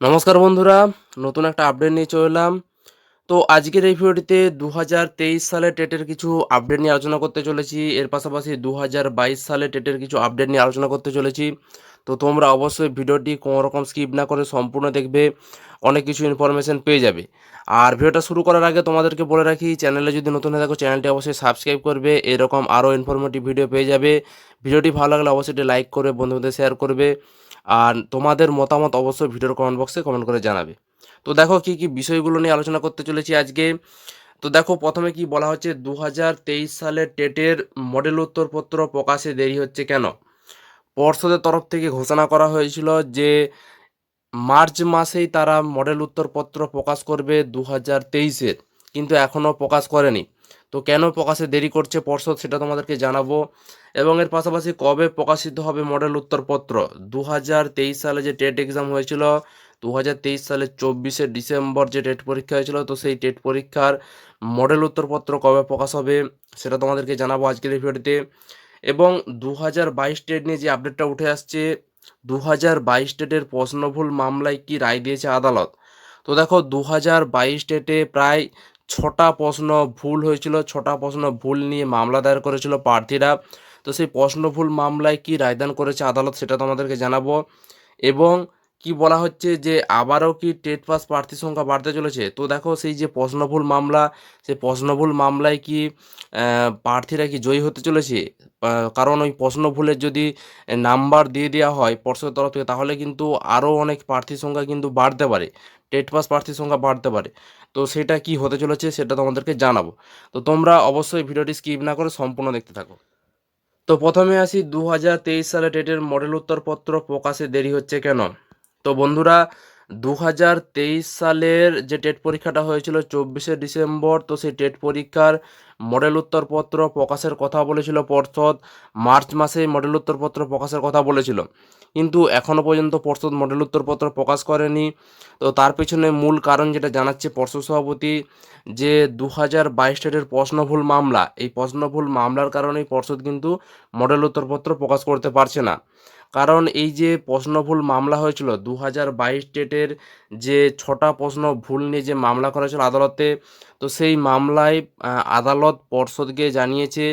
নমস্কার বন্ধুরা, নতুন একটা আপডেট নিয়ে চলে এলাম। তো আজকের এই ভিডিওটিতে দু হাজার তেইশ সালে টেটের কিছু আপডেট নিয়ে আলোচনা করতে চলেছি। এর পাশাপাশি দু হাজার বাইশ সালে টেটের কিছু আপডেট নিয়ে আলোচনা করতে চলেছি। তো তোমরা অবশ্যই ভিডিওটি কোনো রকম স্কিপ না করে সম্পূর্ণ দেখবে, অনেক কিছু ইনফরমেশন পেয়ে যাবে। আর ভিডিওটা শুরু করার আগে তোমাদেরকে বলে রাখি, চ্যানেলে যদি নতুন হয়ে থাকো, চ্যানেলটি অবশ্যই সাবস্ক্রাইব করবে, এরকম আরও ইনফরমেটিভ ভিডিও পেয়ে যাবে। ভিডিওটি ভালো লাগলে অবশ্যই লাইক করবে বন্ধুদের শেয়ার করবে। আর তোমাদের মতামত অবশ্যই ভিডিওর কমেন্ট বক্সে কমেন্ট করে জানাবে। তো দেখো কি কি বিষয়গুলো নিয়ে আলোচনা করতে চলেছি আজকে। তো দেখো প্রথমে কি বলা হচ্ছে দু হাজার তেইশ সালে টেটের মডেল উত্তরপত্র প্রকাশে দেরি হচ্ছে কেন? পর্ষদের তরফ থেকে ঘোষণা করা হয়েছিল যে মার্চ মাসেই তারা মডেল উত্তরপত্র প্রকাশ করবে দু হাজার তেইশের। কিন্তু এখনও প্রকাশ করেনি। তো কেন প্রকাশে দেরি করছে পর্ষদ সেটা তোমাদেরকে জানাব। এবং এর পাশাপাশি কবে প্রকাশিত হবে মডেল উত্তরপত্র? দু হাজার তেইশ সালে যে টেট এক্সাম হয়েছিল দু সালের চব্বিশে ডিসেম্বর যে টেট পরীক্ষা হয়েছিল, তো সেই টেট পরীক্ষার মডেল উত্তরপত্র কবে প্রকাশ হবে সেটা তোমাদেরকে জানাব আজকের এই ভিডিওতে। এবং দু হাজার বাইশ টেট নিয়ে যে আপডেটটা উঠে আসছে দু হাজার বাইশ টেটের প্রশ্নভুল মামলায় কি রায় দিয়েছে আদালত? তো দেখো দু হাজার বাইশ টেটে প্রায় ছটা প্রশ্ন ভুল হয়েছিল, ছটা প্রশ্ন ভুল নিয়ে মামলা দায়ের করেছিল প্রার্থীরা। তো সেই প্রশ্ন ভুল মামলায় কি রায়দান করেছে আদালত সেটা তোমাদেরকে জানাব। এবং কি বলা হচ্ছে যে আবারও কি টেট পাস প্রার্থীর সংখ্যা বাড়তে চলেছে? তো দেখো সেই যে প্রশ্নভুল মামলা, সেই প্রশ্নভুল মামলায় কি প্রার্থীরা কি জয়ী হতে চলেছে? কারণ ওই প্রশ্নভুলের যদি নাম্বার দিয়ে দেওয়া হয় পর্ষদের তরফ থেকে, তাহলে কিন্তু আরও অনেক প্রার্থীর সংখ্যা কিন্তু বাড়তে পারে। টেট পাস প্রার্থীর সংখ্যা বাড়তে পারে। তো সেটা কি হতে চলেছে সেটা তোমাদেরকে জানাব। তো তোমরা অবশ্যই ভিডিওটি স্কিপ না করে সম্পূর্ণ দেখতে থাকো। তো প্রথমে আসি দু হাজার তেইশ সালে টেটের মডেল উত্তরপত্র প্রকাশে দেরি হচ্ছে কেন? তো বন্ধুরা দু হাজার তেইশ সালের যে টেট পরীক্ষাটা হয়েছিল চব্বিশে ডিসেম্বর, তো সেই টেট পরীক্ষার মডেল উত্তরপত্র প্রকাশের কথা বলেছিল পর্ষদ। মার্চ মাসে মডেল উত্তরপত্র প্রকাশের কথা বলেছিল। কিন্তু এখনও পর্যন্ত পর্ষদ মডেল উত্তরপত্র প্রকাশ করেনি। তো তার পেছনে মূল কারণ যেটা জানাচ্ছে পর্ষদ সভাপতি, যে দু হাজার বাইশ টেটের প্রশ্নভুল মামলা, এই প্রশ্নভুল মামলার কারণেই পর্ষদ কিন্তু মডেল উত্তরপত্র প্রকাশ করতে পারছে না। কারণ এই যে প্রশ্নভুল মামলা হয়েছিল দু হাজার বাইশ ডেটের যে ছটা প্রশ্ন ভুল নিয়ে যে মামলা করা হয়েছিল আদালতে, তো সেই মামলায় আদালত পর্ষদকে জানিয়েছে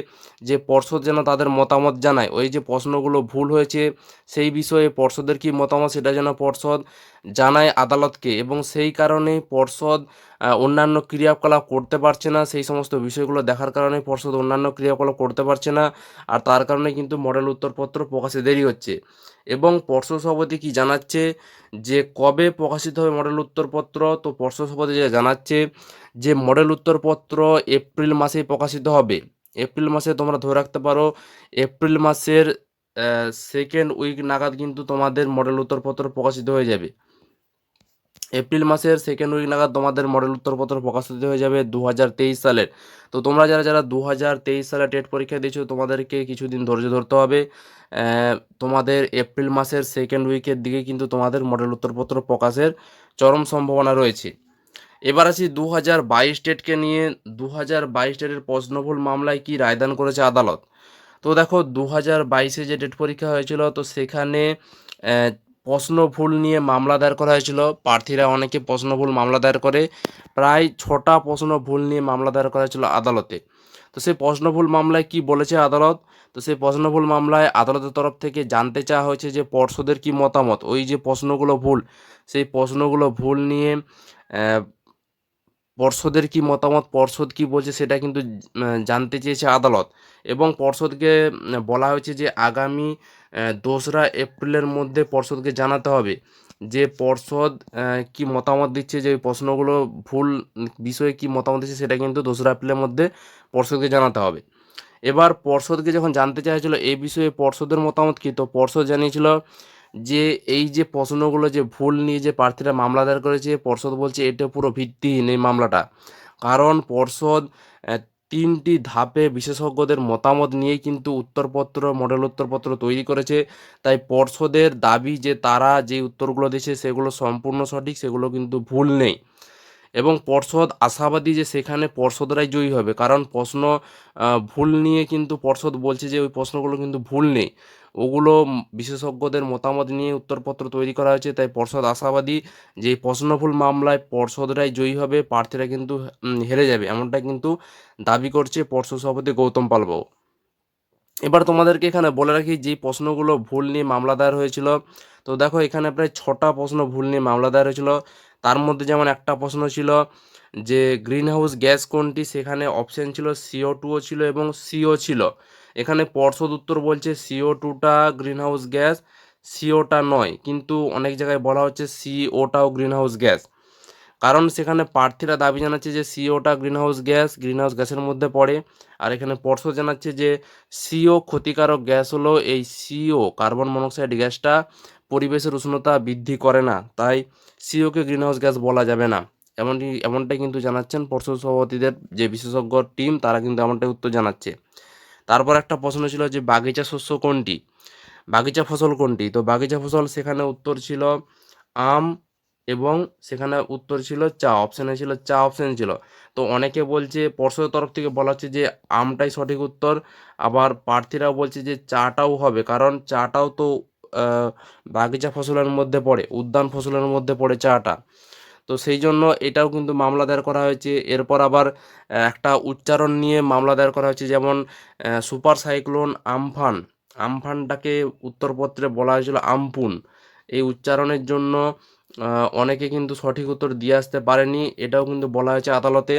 যে পর্ষদ যেন তাদের মতামত জানায়। ওই যে প্রশ্নগুলো ভুল হয়েছে, সেই বিষয়ে পর্ষদের কি মতামত, সেটা যেন পর্ষদ জানায় আদালতকে। এবং সেই কারণে পর্ষদ অন্যান্য ক্রিয়াকলাপ করতে পারছে না, সেই সমস্ত বিষয়গুলো দেখার কারণে পর্ষদ অন্যান্য ক্রিয়াকলাপ করতে পারছে না, আর তার কারণে কিন্তু মডেল উত্তরপত্র প্রকাশে দেরি হচ্ছে। এবং পর্ষদ সভাপতি কি জানাচ্ছে যে, কবে প্রকাশিত হবে মডেল উত্তরপত্র? তো পর্ষদ সভাপতি যেটা জানাচ্ছে যে, মডেল উত্তরপত্র এপ্রিল মাসেই প্রকাশিত হবে। এপ্রিল মাসে তোমরা ধরে রাখতে পারো, এপ্রিল মাসের সেকেন্ড উইক নাগাদ কিন্তু তোমাদের মডেল উত্তরপত্র প্রকাশিত হয়ে যাবে। এপ্রিল মাসের সেকেন্ড উইক নাগাদ তোমাদের মডেল উত্তরপত্র প্রকাশিত হয়ে যাবে দু তেইশ সালের। তো তোমরা যারা যারা দু তেইশ সালে টেট পরীক্ষা দিয়েছ, তোমাদেরকে কিছুদিন ধৈর্য ধরতে হবে। তোমাদের এপ্রিল মাসের সেকেন্ড উইকের দিকে কিন্তু তোমাদের মডেল উত্তরপত্র প্রকাশের চরম সম্ভাবনা রয়েছে। এবার আছি দু হাজার বাইশ ডেটকে নিয়ে। দু হাজার বাইশ ডেটের প্রশ্নভুল মামলায় কি রায়দান করেছে আদালত? তো দেখো দু হাজার বাইশে যে ডেট পরীক্ষা হয়েছিল, তো সেখানে আহ, প্রশ্ন ভুল নিয়ে মামলা দায়ের করা হয়েছিল। প্রার্থীরা অনেকে প্রশ্ন ভুল মামলা দায়ের করে। প্রায় ছটা প্রশ্ন ভুল নিয়ে মামলা দায়ের করা হয়েছিল আদালতে। তো সেই প্রশ্ন ভুল মামলায় কি বলেছে আদালত? তো সেই প্রশ্ন ভুল মামলায় আদালতের তরফ থেকে জানতে চাওয়া হয়েছে যে পর্ষদের কি মতামত? ওই যে প্রশ্নগুলো ভুল সেই প্রশ্নগুলো ভুল নিয়ে পর্ষদের কি মতামত, পর্ষদ কি বলছে সেটা কিন্তু জানতে চেয়েছে আদালত। এবং পর্ষদকে বলা হয়েছে যে আগামী দোসরা এপ্রিলের মধ্যে পর্ষদকে জানাতে হবে। যে পর্ষদ কি মতামত দিচ্ছে, যে প্রশ্নগুলো ভুল বিষয়ে কি মতামত দিচ্ছে সেটা কিন্তু দোসরা এপ্রিলের মধ্যে পর্ষদকে জানাতে হবে। এবার পর্ষদকে যখন জানতে চাইছিল এই বিষয়ে পর্ষদের মতামত কি? তো পর্ষদ জানিয়েছিল যে এই যে প্রশ্নগুলো যে ভুল নিয়ে যে প্রার্থীরা মামলা দায়ের করেছে, পর্ষদ বলছে এটা পুরো ভিত্তিহীন এই মামলাটা। কারণ পর্ষদ তিনটি ধাপে বিশেষজ্ঞদের মতামত নিয়ে কিন্তু উত্তরপত্র, মডেল উত্তরপত্র তৈরি করেছে। তাই পর্ষদের দাবি যে তারা যে উত্তরগুলো দিয়েছে সেগুলো সম্পূর্ণ সঠিক, সেগুলো কিন্তু ভুল নেই। এবং পর্ষদ আশাবাদী যে সেখানে পর্ষদরাই জয়ী হবে। কারণ প্রশ্ন ভুল নিয়ে কিন্তু পর্ষদ বলছে যে ওই প্রশ্নগুলো কিন্তু ভুল নেই। ওগুলো বিশেষজ্ঞদের মতামত নিয়ে উত্তরপত্র তৈরি করা হয়েছে, তাই পর্ষদ আশাবাদী যে প্রশ্নভুল মামলায় পর্ষদরাই জয়ী হবে, প্রার্থীরা কিন্তু হেরে যাবে। এমনটা কিন্তু দাবি করছে পর্ষদ সভাপতি গৌতম পালবাবু এবার তোমাদেরকে এখানে বলে রাখি, যে প্রশ্নগুলো ভুল নিয়ে মামলা দায়ের হয়েছিল, তো দেখো এখানে প্রায় ছটা প্রশ্ন ভুল নিয়ে মামলা দায়ের হয়েছিল। তার মধ্যে যেমন একটা প্রশ্ন ছিল যে গ্রিন হাউস গ্যাস কোনটি? সেখানে অপশন ছিল সিও টুও ছিল এবং সিও ছিল। এখানে পর্ষদ উত্তর বলছে সিও টুটা গ্রিন হাউস গ্যাস সিওটা নয়। কিন্তু অনেক জায়গায় বলা হচ্ছে সিওটাও গ্রিন হাউস গ্যাস। কারণ সেখানে প্রার্থীরা দাবি জানাচ্ছে যে সিওটা গ্রিনহাউস গ্যাস, গ্রিনহাউস গ্যাসের মধ্যে পড়ে। আর এখানে পর্ষদ জানাচ্ছে যে সিও ক্ষতিকারক গ্যাস হলো এই সিও কার্বন মনোক্সাইড গ্যাসটা। পরিবেশের উষ্ণতা বৃদ্ধি করে না, তাই সিওকে গ্রিনহাউস গ্যাস বলা যাবে না। এমনটি, এমনটাই কিন্তু জানাচ্ছেন পর্ষদ সভাপতিদের যে বিশেষজ্ঞ টিম, তারা কিন্তু এমনটাই উত্তর জানাচ্ছে। তারপর একটা প্রশ্ন ছিল যে, বাগিচা শস্য কোনটি? বাগিচা ফসল কোনটি? তো বাগিচা ফসল সেখানে উত্তর ছিল আম এবং সেখানে উত্তর ছিল চা অপশানে ছিল চা অপশান ছিল। তো অনেকে বলছে, পর্ষদের তরফ থেকে বলা হচ্ছে যে, আমটাই সঠিক উত্তর। আবার প্রার্থীরাও বলছে যে, চাটাও হবে, কারণ চাটাও তো বাগিচা ফসলের মধ্যে পড়ে, উদ্যান ফসলের মধ্যে পড়ে চাটা তো সেই জন্য এটাও কিন্তু মামলা দায়ের করা হয়েছে। এরপর আবার একটা উচ্চারণ নিয়ে মামলা দায়ের করা হয়েছে যেমন সুপার সাইক্লোন আমফান। আমফানটাকে উত্তরপত্রে বলা হয়েছিল আমপুন। এই উচ্চারণের জন্য অনেকে কিন্তু সঠিক উত্তর দিয়ে আসতে পারেনি। এটাও কিন্তু বলা হয়েছে আদালতে।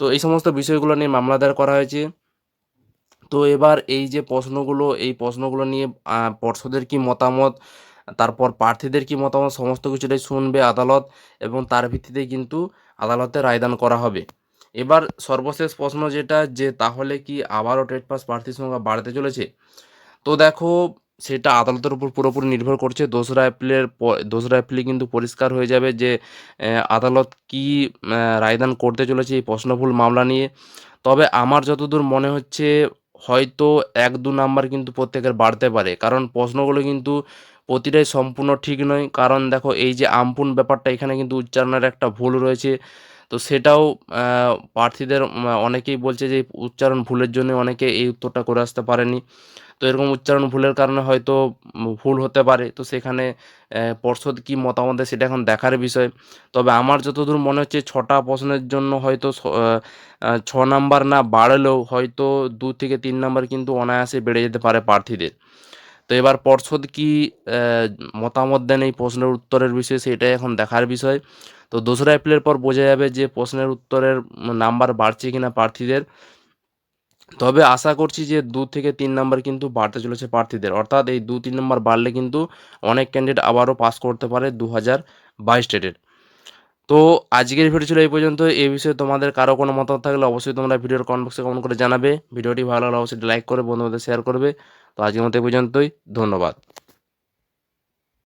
তো এই সমস্ত বিষয়গুলো নিয়ে মামলা দায়ের করা হয়েছে। তো এবার এই যে প্রশ্নগুলো, এই প্রশ্নগুলো নিয়ে পর্ষদের কি মতামত, তারপর প্রার্থীদের কি মতামত, সমস্ত কিছুটাই শুনবে আদালত এবং তার ভিত্তিতে কিন্তু আদালতে রায়দান করা হবে। এবার সর্বশেষ প্রশ্ন যেটা, যে তাহলে কি আবারও টেট পাস প্রার্থীর সংখ্যা বাড়তে চলেছে? তো দেখো, সেটা আদালতের উপর পুরোপুরি নির্ভর করছে। দোসরা এপ্রিলের দোসরা এপ্রিলে কিন্তু পরিষ্কার হয়ে যাবে যে আদালত কি রায়দান করতে চলেছে এই প্রশ্নভুল মামলা নিয়ে। তবে আমার যতদূর মনে হচ্ছে হয়তো এক, দু নাম্বার কিন্তু প্রত্যেকের বাড়তে পারে। কারণ প্রশ্নগুলো কিন্তু প্রতিটাই সম্পূর্ণ ঠিক নয়। কারণ দেখো, এই যে আমপুন ব্যাপারটা, এখানে কিন্তু উচ্চারণের একটা ভুল রয়েছে। তো সেটাও প্রার্থীদের অনেকেই বলছে যে উচ্চারণ ভুলের জন্য অনেকে এই উত্তরটা করে আসতে পারেনি। তো এরকম উচ্চারণ ভুলের কারণে হয়তো ভুল হতে পারে। তো সেখানে পর্ষদ কি মতামত দেয় সেটা এখন দেখার বিষয়। তবে আমার যতদূর মনে হচ্ছে ছটা প্রশ্নের জন্য হয়তো ছ- নাম্বার না বাড়লেও হয়তো দু থেকে তিন নাম্বার কিন্তু অনায়াসে বেড়ে যেতে পারে প্রার্থীদের। তো এবার পর্ষদ কি মতামত দেন এই প্রশ্নের উত্তরের বিষয়ে সেটাই এখন দেখার বিষয়। তো দোসরা এপ্রিলের পর বোঝা যাবে যে প্রশ্নের উত্তরের নাম্বার বাড়ছে কিনা প্রার্থীদের। তবে আশা করছি যে দু থেকে তিন নাম্বার কিন্তু বাড়তে চলেছে প্রার্থীদের। অর্থাৎ এই দু তিন নাম্বার বাড়লে কিন্তু অনেক ক্যান্ডিডেট আবারও পাস করতে পারে দু হাজার বাইশ ডেটের তো আজকের ভিডিও ছিল এই পর্যন্ত এই বিষয়ে তোমাদের কারও কোনো মতামত থাকলে অবশ্যই তোমরা ভিডিওর কমেন্ট বক্সে কমেন্ট করে জানাবে। ভিডিওটি ভালো লাগলে অবশ্যই লাইক করে বন্ধুদের শেয়ার করবে। তো আজকের মতো এই পর্যন্তই। ধন্যবাদ।